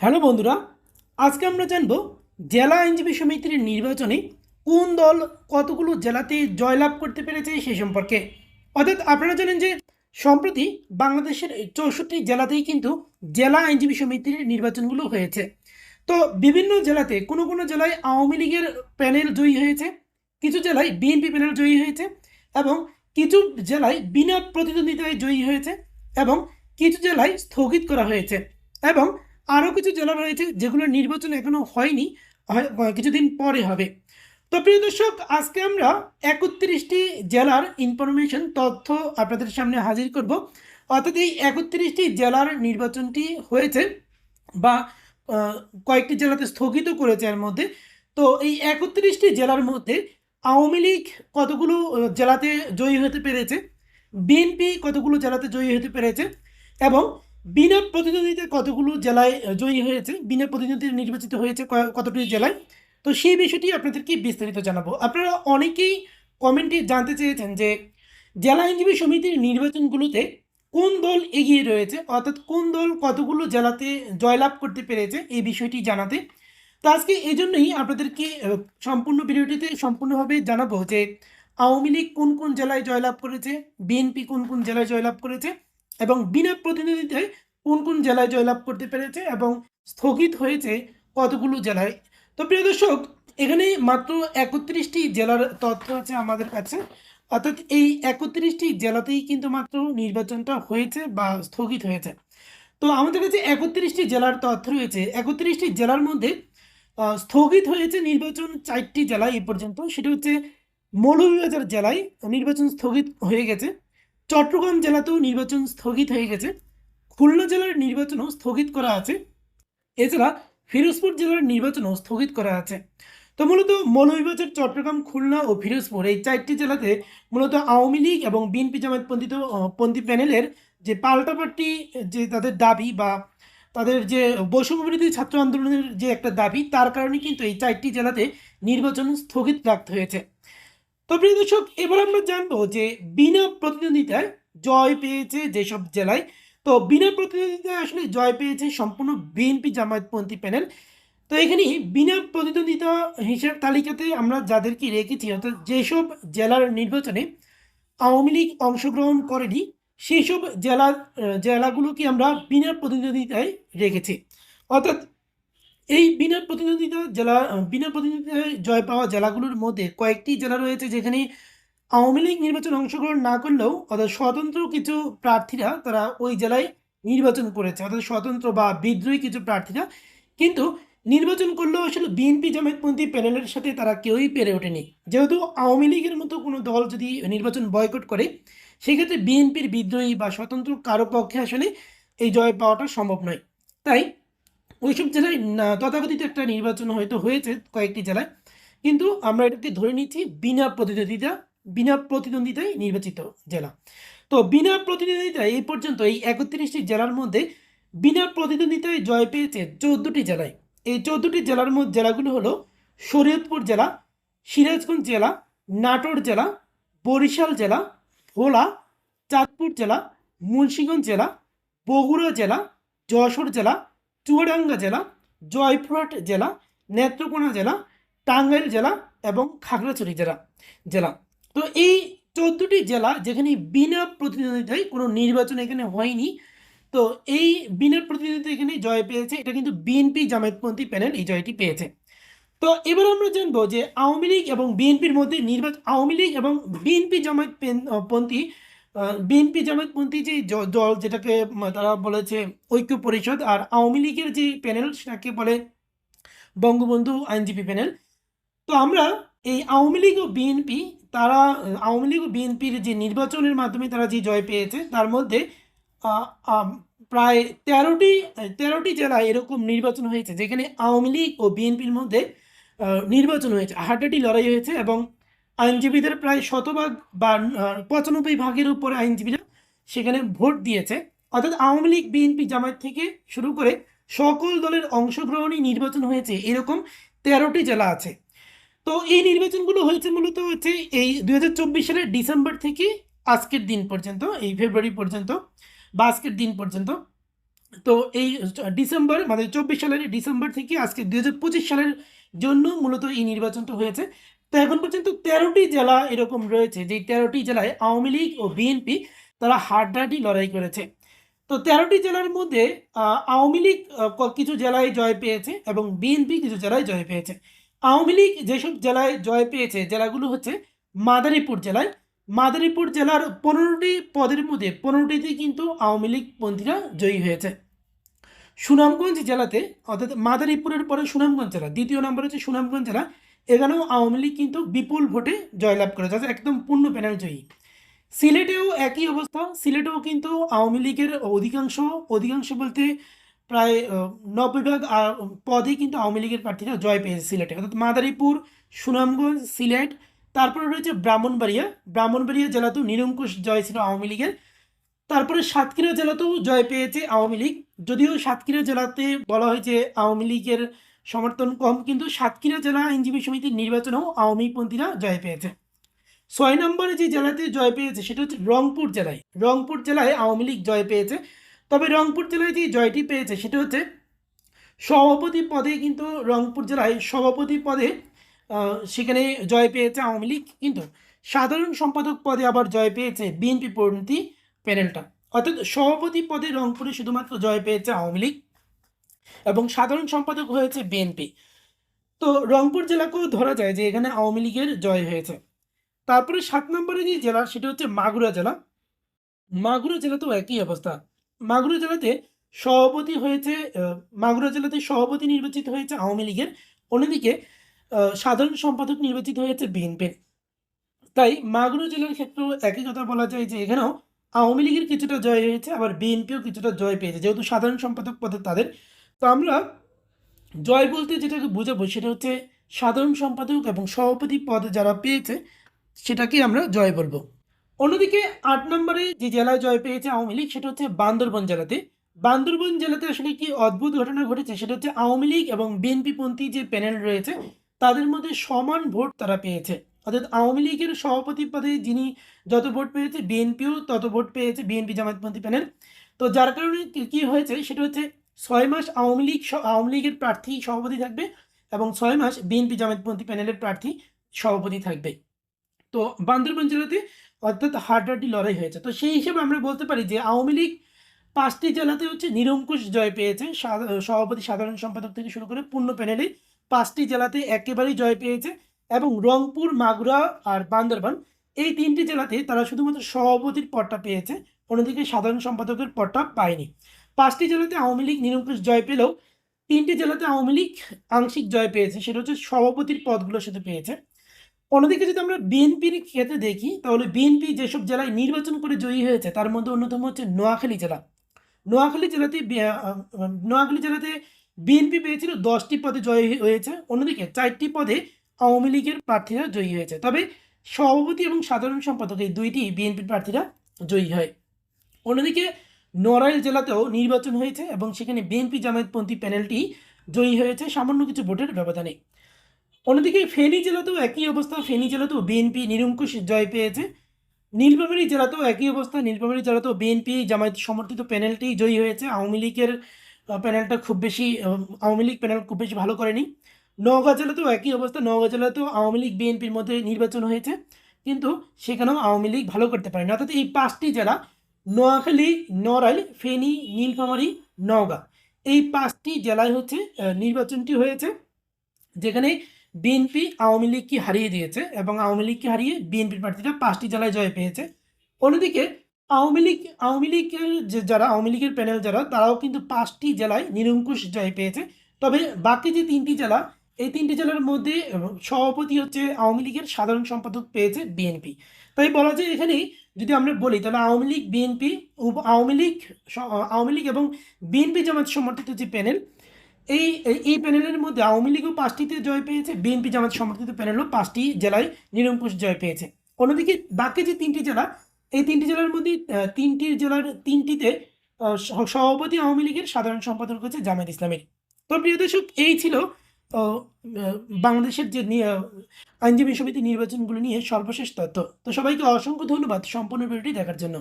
Hello বন্ধুরা, আজকে আমরা জানব জেলা আইনজীবী সমিতির নির্বাচনে কোন দল কতগুলো জেলাতে জয়লাভ করতে পেরেছে সে সম্পর্কে। অর্থাৎ আপনারা জানেন যে সম্প্রতি বাংলাদেশের চৌষট্টি জেলাতেই কিন্তু জেলা আইনজীবী সমিতির নির্বাচনগুলো হয়েছে। তো বিভিন্ন জেলাতে কোনো কোনো জেলায় আওয়ামী লীগের প্যানেল জয়ী হয়েছে, কিছু জেলায় বিএনপি প্যানেল জয়ী হয়েছে এবং কিছু জেলায় বিনা প্রতিদ্বন্দ্বিতায় জয়ী হয়েছে এবং কিছু জেলায় স্থগিত করা হয়েছে এবং আরও কিছু জেলা রয়েছে যেগুলো নির্বাচন এখনও হয়নি, হয়- কিছুদিন পরে হবে। তো প্রিয় দর্শক, আজকে আমরা একত্রিশটি জেলার ইনফরমেশন তথ্য আপনাদের সামনে হাজির করব। অর্থাৎ এই একত্রিশটি জেলার নির্বাচনটি হয়েছে বা কয়েকটি জেলাতে স্থগিত করেছে এর মধ্যে। তো এই একত্রিশটি জেলার মধ্যে আওয়ামী লীগ কতগুলো জেলাতে জয়ী হতে পেরেছে? বিএনপি কতগুলো জেলাতে জয়ী হতে পেরেছে? এবং বিনা প্রতিদ্বন্দ্বিতায় কতগুলো জেলায় জয়ী হয়েছে? বিনা প্রতিদ্বন্দ্বিতা নির্বাচিত হয়েছে কতটি জেলায়? তো সেই বিষয়টি আপনাদেরকে বিস্তারিত জানাব। আপনারা অনেকেই কমেন্টে জানতে চেয়েছেন যে, জেলা আইনজীবী সমিতির নির্বাচনগুলোতে কোন দল এগিয়ে রয়েছে? অর্থাৎ কোন দল কতগুলো জেলাতে জয়লাভ করতে পেরেছে? এই বিষয়টি জানাতে। তো আজকে এই জন্যই আপনাদেরকে সম্পূর্ণ ভিডিওটিতে সম্পূর্ণভাবে জানাব যে, আওয়ামী লীগ কোন কোন জেলায় জয়লাভ করেছে? বিএনপি কোন কোন জেলায় জয়লাভ করেছে? এবং বিনা প্রতিনিধিতায় কোন কোন জেলায় জয়লাভ করতে পেরেছে এবং স্থগিত হয়েছে কতগুলো জেলায়? তো প্রিয় দর্শক, এখানে মাত্র একত্রিশটি জেলার তথ্য আছে আমাদের কাছে। অর্থাৎ এই একত্রিশটি জেলাতেই কিন্তু মাত্র নির্বাচনটা হয়েছে বা স্থগিত হয়েছে। তো আমাদের কাছে একত্রিশটি জেলার তথ্য রয়েছে। একত্রিশটি জেলার মধ্যে স্থগিত হয়েছে নির্বাচন চারটি জেলায় এ পর্যন্ত। সেটা হচ্ছে মৌলভীবাজার জেলায় নির্বাচন স্থগিত হয়ে গেছে। চট্টগ্রাম জেলাতেও নির্বাচন স্থগিত হয়ে গেছে। খুলনা জেলার নির্বাচনও স্থগিত করা আছে। এছাড়া ফিরোজপুর জেলার নির্বাচনও স্থগিত করা আছে। তো মূলত মৌলভীবাজার, চট্টগ্রাম, খুলনা ও ফিরোজপুর এই চারটি জেলাতে মূলত আওয়ামী লীগ এবং বিএনপি জামায়াতপন্থী পন্থী প্যানেলের যে পাল্টাপাল্টি যে তাদের দাবি বা তাদের যে বৈষম্য বিরোধী ছাত্র আন্দোলনের যে একটা দাবি, তার কারণে কিন্তু এই চারটি জেলাতে নির্বাচন স্থগিত রাখতে হয়েছে। তো প্রিয় দর্শক, এবার আমরা জানব যে বিনা প্রতিদ্বন্দ্বিতায় জয় পেয়েছে যেসব জেলায়। তো বিনা প্রতিদ্বন্দ্বিতায় আসলে জয় পেয়েছে সম্পূর্ণ বিএনপি জামায়াতপন্থী প্যানেল। তো এখানে বিনা প্রতিদ্বন্দ্বিতা হিসেব তালিকাতে আমরা যাদেরকে রেখেছি, অর্থাৎ যেসব জেলার নির্বাচনে আওয়ামী লীগ অংশগ্রহণ করেনি সেই সব জেলার জেলাগুলোকে আমরা বিনা প্রতিদ্বন্দ্বিতায় রেখেছি। অর্থাৎ এই বিনা প্রতিদ্বন্দ্বিতা জেলা বিনা প্রতিদ্বন্দ্বিতায় জয় পাওয়া জেলাগুলোর মধ্যে কয়েকটি জেলা রয়েছে যেখানে আওয়ামী লীগ নির্বাচনে অংশগ্রহণ না করলেও অর্থাৎ স্বতন্ত্র কিছু প্রার্থীরা তারা ওই জেলায় নির্বাচন করেছে। অর্থাৎ স্বতন্ত্র বা বিদ্রোহী কিছু প্রার্থীরা। কিন্তু নির্বাচন করলেও আসলে বিএনপি জামায়াতপন্থী প্যানেলের সাথে তারা কেউই পেরে ওঠেনি। যেহেতু আওয়ামী লীগের মতো কোনো দল যদি নির্বাচন বয়কট করে, সেক্ষেত্রে বিএনপির বিদ্রোহী বা স্বতন্ত্র কারও পক্ষে আসলে এই জয় পাওয়াটা সম্ভব নয়। তাই ওইসব জেলায় তথাকথিত একটা নির্বাচন হয়তো হয়েছে কয়েকটি জেলায়, কিন্তু আমরা এটাকে ধরে নিচ্ছি বিনা প্রতিদ্বন্দ্বিতা, বিনা প্রতিদ্বন্দ্বিতায় নির্বাচিত জেলা। তো বিনা প্রতিদ্বন্দ্বিতায় এই পর্যন্ত এই একত্রিশটি জেলার মধ্যে বিনা প্রতিদ্বন্দ্বিতায় জয় পেয়েছে চোদ্দোটি জেলায়। এই চোদ্দোটি জেলার মধ্যে জেলাগুলো হলো শরীয়তপুর জেলা, সিরাজগঞ্জ জেলা, নাটোর জেলা, বরিশাল জেলা ভোলা চাঁদপুর জেলা, মুন্সিগঞ্জ জেলা, বগুড়া জেলা, যশোর জেলা চুয়াডাঙ্গা জেলা, জয়পুরহাট জেলা, নেত্রকোনা জেলা, টাঙ্গাইল জেলা এবং খাগড়াছড়ি জেলা জেলা। তো এই চোদ্দোটি জেলা যেখানে বিনা প্রতিদ্বন্দ্বিতায় কোনো নির্বাচন এখানে হয়নি, তো এই বিনা প্রতিদ্বন্দ্বিতা এখানে জয় পেয়েছে, এটা কিন্তু বিএনপি জামায়াতপন্থী প্যানেল এই জয়টি পেয়েছে। তো এবার আমরা জানব যে আওয়ামী লীগ এবং বিএনপির মধ্যে নির্বাচন, আওয়ামী লীগ এবং বিএনপি জামায়াত পন্থী বিএনপি জামায়াতপন্থী যে দল যেটাকে তারা বলেছে ঐক্য পরিষদ আর আওয়ামী লীগের যে প্যানেল সেটাকে বলে বঙ্গবন্ধু আইনজীবী প্যানেল। তো আমরা এই আওয়ামী লীগ ও বিএনপি, তারা আওয়ামী লীগ ও বিএনপির যে নির্বাচনের মাধ্যমে তারা যে জয় পেয়েছে, তার মধ্যে প্রায় তেরোটি তেরোটি জেলায় এরকম নির্বাচন হয়েছে, যেখানে আওয়ামী লীগ ও বিএনপির মধ্যে নির্বাচন হয়েছে। হাড্ডাটি লড়াই হয়েছে এবং আইনজীবীদের প্রায় শতভাগ বা পঁচানব্বই ভাগের উপরে আইনজীবীরা সেখানে ভোট দিয়েছে। অর্থাৎ আওয়ামী লীগ, বিএনপি জামায়াত থেকে শুরু করে সকল দলের অংশগ্রহণই নির্বাচন হয়েছে। এরকম তেরোটি জেলা আছে। তো এই নির্বাচনগুলো হয়েছে মূলত হচ্ছে এই দুই হাজার চব্বিশ সালের ডিসেম্বর থেকে আজকের দিন পর্যন্ত, এই ফেব্রুয়ারি পর্যন্ত বা আজকের দিন পর্যন্ত। তো এই ডিসেম্বর মানে চব্বিশ সালের ডিসেম্বর থেকে আজকে দুই হাজার পঁচিশ সালের জন্য মূলত এই নির্বাচনটা হয়েছে। তো এখন পর্যন্ত তেরোটি জেলা এরকম রয়েছে যে তেরোটি জেলায় আওয়ামী লীগ ও বিএনপি তারা হাড্ডাহাড্ডি লড়াই করেছে। তো তেরোটি জেলার মধ্যে আওয়ামী লীগ কিছু জেলায় জয় পেয়েছে এবং বিএনপি কিছু জেলায় জয় পেয়েছে। আওয়ামী লীগ যেসব জেলায় জয় পেয়েছে, জেলাগুলো হচ্ছে মাদারীপুর জেলায়। মাদারীপুর জেলার পনেরোটি পদের মধ্যে পনেরোটিতে কিন্তু আওয়ামী লীগ পন্থীরা জয়ী হয়েছে। সুনামগঞ্জ জেলাতে, অর্থাৎ মাদারীপুরের পরে সুনামগঞ্জ জেলা, দ্বিতীয় নম্বর হচ্ছে সুনামগঞ্জ জেলা। এখানেও আওয়ামী লীগ কিন্তু বিপুল ভোটে জয়লাভ করেছে অর্থাৎ একদম পূর্ণ প্যানেল জয়ী। সিলেটেও একই অবস্থা, সিলেটেও কিন্তু আওয়ামী লীগের অধিকাংশ অধিকাংশ বলতে প্রায় নব্বই ভাগ পদে কিন্তু আওয়ামী লীগের প্রার্থীরা জয় পেয়েছে সিলেটে। অর্থাৎ মাদারীপুর, সুনামগঞ্জ, সিলেট, তারপরে রয়েছে ব্রাহ্মণবাড়িয়া। ব্রাহ্মণবাড়িয়া জেলাতেও নিরঙ্কুশ জয় ছিল আওয়ামী লীগের। তারপরে সাতক্ষীরা জেলাতেও জয় পেয়েছে আওয়ামী লীগ। যদিও সাতক্ষীরা জেলাতে বলা হয় যে আওয়ামী লীগের সমর্থন কম, কিন্তু সাতক্ষীরা জেলা আইনজীবী সমিতির নির্বাচনেও আওয়ামীপন্থীরা জয় পেয়েছে। ছয় নম্বরে যে জেলাতে জয় পেয়েছে, সেটা হচ্ছে রংপুর জেলায়। রংপুর জেলায় আওয়ামী লীগ জয় পেয়েছে। তবে রংপুর জেলায় যে জয়টি পেয়েছে, সেটা হচ্ছে সভাপতি পদে কিন্তু রংপুর জেলায় সভাপতি পদে সেখানে জয় পেয়েছে আওয়ামী লীগ। কিন্তু সাধারণ সম্পাদক পদে আবার জয় পেয়েছে বিএনপি পরিণতি প্যানেলটা। অর্থাৎ সভাপতি পদে রংপুরে শুধুমাত্র জয় পেয়েছে আওয়ামী লীগ। এবং সাধারণ সম্পাদক হয়েছে বিএনপি। তো রংপুর জেলাকেও ধরা যায় যে এখানে আওয়ামী লীগের জয় হয়েছে। তারপরে সাত নম্বরে যে জেলা, সেটা হচ্ছে মাগুরা জেলা। মাগুরা জেলাতেও একই অবস্থা। মাগুরা জেলাতে সভাপতি হয়েছে মাগুরা জেলাতে সভাপতি নির্বাচিত হয়েছে আওয়ামী লীগের। অন্যদিকে সাধারণ সম্পাদক নির্বাচিত হয়েছে বিএনপির তাই মাগুরা জেলার ক্ষেত্রেও একই কথা বলা যায় যে এখানেও আওয়ামী লীগের কিছুটা জয় হয়েছে, আবার বিএনপিও কিছুটা জয় পেয়েছে। যেহেতু সাধারণ সম্পাদক পদে তাদের তো আমরা জয় বলতে যেটাকে বোঝাবো সেটা হচ্ছে সাধারণ সম্পাদক এবং সভাপতি পদে যারা পেয়েছে, সেটাকে আমরা জয় বলব। অন্যদিকে আট নম্বরে যে জেলায় জয় পেয়েছে আওয়ামী লীগ, সেটা হচ্ছে বান্দরবন জেলাতে। বান্দরবন জেলাতে আসলে কি অদ্ভুত ঘটনা ঘটেছে, সেটা হচ্ছে আওয়ামী লীগ এবং বিএনপি পন্থী যে প্যানেল রয়েছে, তাদের মধ্যে সমান ভোট তারা পেয়েছে। অর্থাৎ আওয়ামী লীগের সভাপতি পদে যিনি যত ভোট পেয়েছে, বিএনপিও তত ভোট পেয়েছে, বিএনপি জামাতপন্থী প্যানেল। তো যার কারণে কি হয়েছে, সেটা হচ্ছে ছয় মাস আওয়ামী লীগ আওয়ামী লীগের প্রার্থী সভাপতি থাকবে এবং ছয় মাস বিএনপি জামাতপন্থী প্যানেলের প্রার্থী সভাপতি থাকবে। তো বান্দরবান জেলাতে অর্থাৎ হাড্ডাহাড্ডি লড়াই হয়েছে। তো সেই হিসেবে আমরা বলতে পারি যে আওয়ামী লীগ পাঁচটি জেলাতে হচ্ছে নিরঙ্কুশ জয় পেয়েছে। সভাপতি সাধারণ সম্পাদক থেকে শুরু করে পূর্ণ প্যানেলে পাঁচটি জেলাতে একেবারেই জয় পেয়েছে এবং রংপুর, মাগুরা আর বান্দরবান এই তিনটি জেলাতে তারা শুধুমাত্র সভাপতির পদটা পেয়েছে। অন্যদিকে সাধারণ সম্পাদকের পদটা পায়নি। পাঁচটি জেলাতে আওয়ামী লীগ নিরঙ্কুশ জয় পেলেও তিনটি জেলাতে আওয়ামী লীগ আংশিক জয় পেয়েছে, সেটা হচ্ছে সভাপতির পদগুলোর সাথে পেয়েছে। অন্যদিকে যদি আমরা বিএনপির ক্ষেত্রে দেখি, তাহলে বিএনপি যেসব জেলায় নির্বাচন করে জয়ী হয়েছে, তার মধ্যে অন্যতম হচ্ছে নোয়াখালী জেলা। নোয়াখালী জেলাতে নোয়াখালী জেলাতে বিএনপি পেয়েছিল দশটি পদে জয়ী হয়েছে, অন্যদিকে চারটি পদে আওয়ামী লীগের প্রার্থীরা জয়ী হয়েছে। তবে সভাপতি এবং সাধারণ সম্পাদক এই দুইটি বিএনপির প্রার্থীরা জয়ী হয়। অন্যদিকে নড়াইল জেলাতেও নির্বাচন হয়েছে এবং সেখানে বিএনপি জামায়াতপন্থী প্যানেলটি জয়ী হয়েছে। সামান্য কিছু ভোটের ব্যবধানে। অন্যদিকে ফেনী জেলাতেও একই অবস্থা। ফেনী জেলাতেও বিএনপি নিরঙ্কুশ জয় পেয়েছে। নীলফামারী জেলাতেও একই অবস্থা। নীলফামারী জেলাতেও বিএনপি জামায়াত সমর্থিত প্যানেলটি জয়ী হয়েছে। আওয়ামী লীগের প্যানেলটা খুব বেশি আওয়ামী লীগ প্যানেল খুব বেশি ভালো করেনি। নওগাঁ জেলাতেও একই অবস্থা। নওগাঁ জেলাতেও আওয়ামী লীগ বিএনপির মধ্যে নির্বাচন হয়েছে। কিন্তু সেখানেও আওয়ামী লীগ ভালো করতে পারেনি। অর্থাৎ এই পাঁচটি জেলা নোয়াখালী, নড়াইল, ফেনী, নীলফামারী, নওগাঁ। এই পাঁচটি জেলায় হচ্ছে নির্বাচনটি হয়েছে, যেখানে বিএনপি আওয়ামী লীগকে হারিয়ে দিয়েছে এবং আওয়ামী লীগকে হারিয়ে বিএনপির প্রার্থীরা পাঁচটি জেলায় জয় পেয়েছে। অন্যদিকে, আওয়ামী লীগ, আওয়ামী লীগের যে যারা, আওয়ামী লীগের প্যানেল যারা, তারাও কিন্তু পাঁচটি জেলায় নিরঙ্কুশ জয় পেয়েছে। তবে বাকি যে তিনটি জেলা, এই তিনটি জেলার মধ্যে সভাপতি হচ্ছে আওয়ামী লীগের সাধারণ সম্পাদক পেয়েছে বিএনপি। তাই বলা যায় এখানে যদি আমরা বলি, তাহলে আওয়ামী লীগ, বিএনপি আওয়ামী লীগ আওয়ামী লীগ এবং বিএনপি জামাত সমর্থিত যে প্যানেল, এই, এই- প্যানেলের মধ্যে আওয়ামী লীগও পাঁচটিতে জয় পেয়েছে, বিএনপি জামাত সমর্থিত প্যানেলও পাঁচটি জেলায় নিরঙ্কুশ জয় পেয়েছে। অন্যদিকে বাকি যে তিনটি জেলা, এই তিনটি জেলার মধ্যে তিনটি জেলার তিনটিতে সভাপতি আওয়ামী লীগের সাধারণ সম্পাদক হচ্ছে জামায়াত ইসলামের। তো প্রিয় দর্শক, এই ছিল বাংলাদেশের যে আইনজীবী সমিতি নির্বাচনগুলো নিয়ে সর্বশেষ তথ্য। তো সবাইকে অসংখ্য ধন্যবাদ সম্পূর্ণ ভিডিওটি দেখার জন্য।